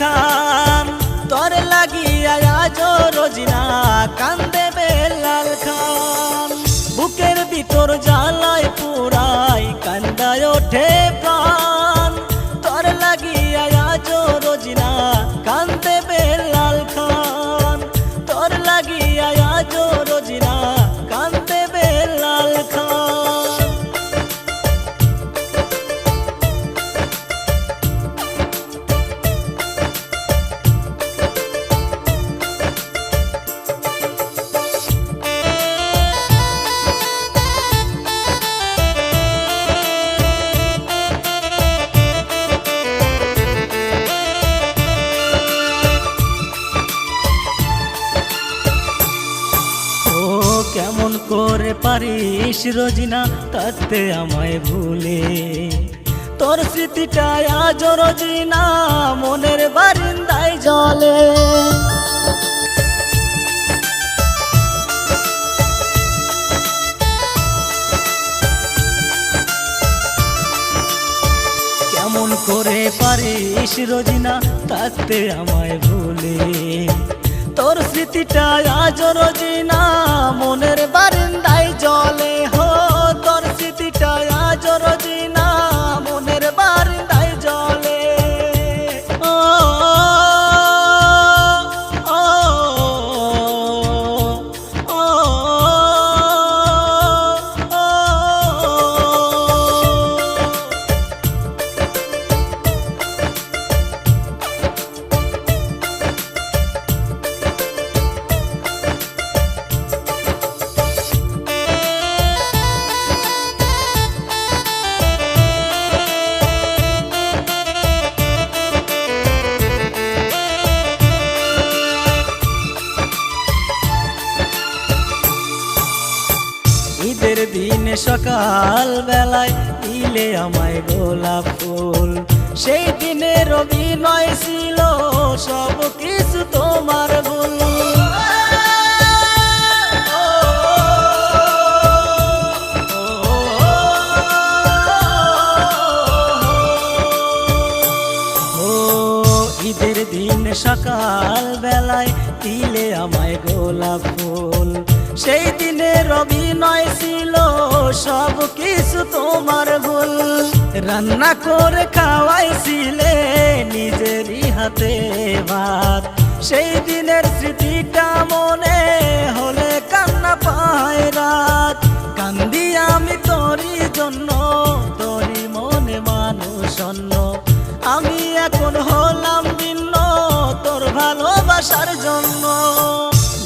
খান। তোর লাগিয়া আজ রোজিনা কান্দে বেলাল খান। বুকের ভিতর জ্বালায় রোজিনা, তাতে আমায় ভুলে। তোর স্মৃতিটা আজ রোজিনা, মনের বারিন্দায় জলে। কেমন করে পারিস রোজিনা, তাতে আমায় ভুলে। তোর স্মৃতিটা আজ রোজিনা মনের বারিন্দায় জলে হো দিনে সকাল বেলায় দিলে আমায় গোলাপ ফুল। সেই দিনে রবিনয় ছিল সব কিছু তোমার ভুল। সকাল বেলায় দিলে আমায় গোলাপ ফুল। সেই দিনে রবি নয় ছিল সব কিছু তোমার ভুল। রান্না করে খাওয়াইছিলে নিজেরই হাতে ভাত। সেই দিনের স্মৃতিটা মনে হলে কান্না পায় রাত। কান্দি আমি তোরই জন্য, তোরই মনে মানুষ অন্য আমি এখন হলাম ভিন্ন, তোর ভালোবাসার জন্য।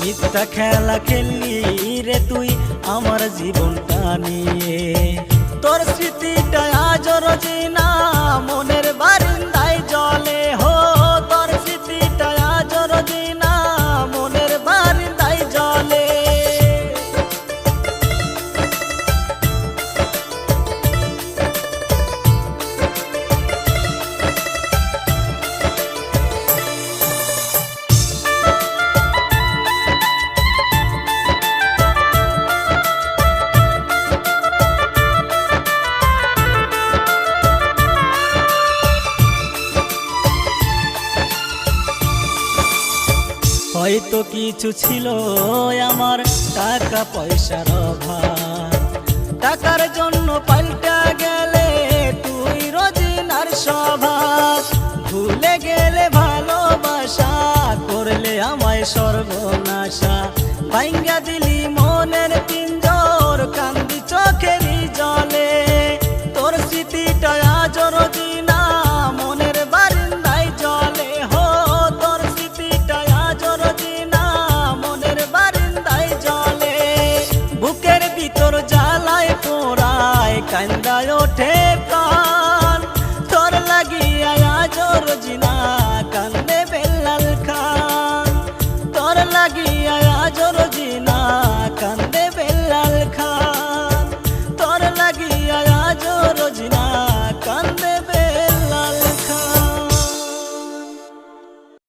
মিথ্যা খেলা খেললি রে তুই আমার জীবনটা নিয়ে। তোর স্মৃতিটা আজ রোজিনা মনের বারিন্দায় হয়তো কিছু ছিল আমার টাকা পয়সার অভাব। টাকার জন্য পাল্টা গেলে তুই রোজিনার স্বভাব। ভুলে গেলে ভালোবাসা, করলে আমায় সর্বনাশা। ভাঙ্গা দিলি আজ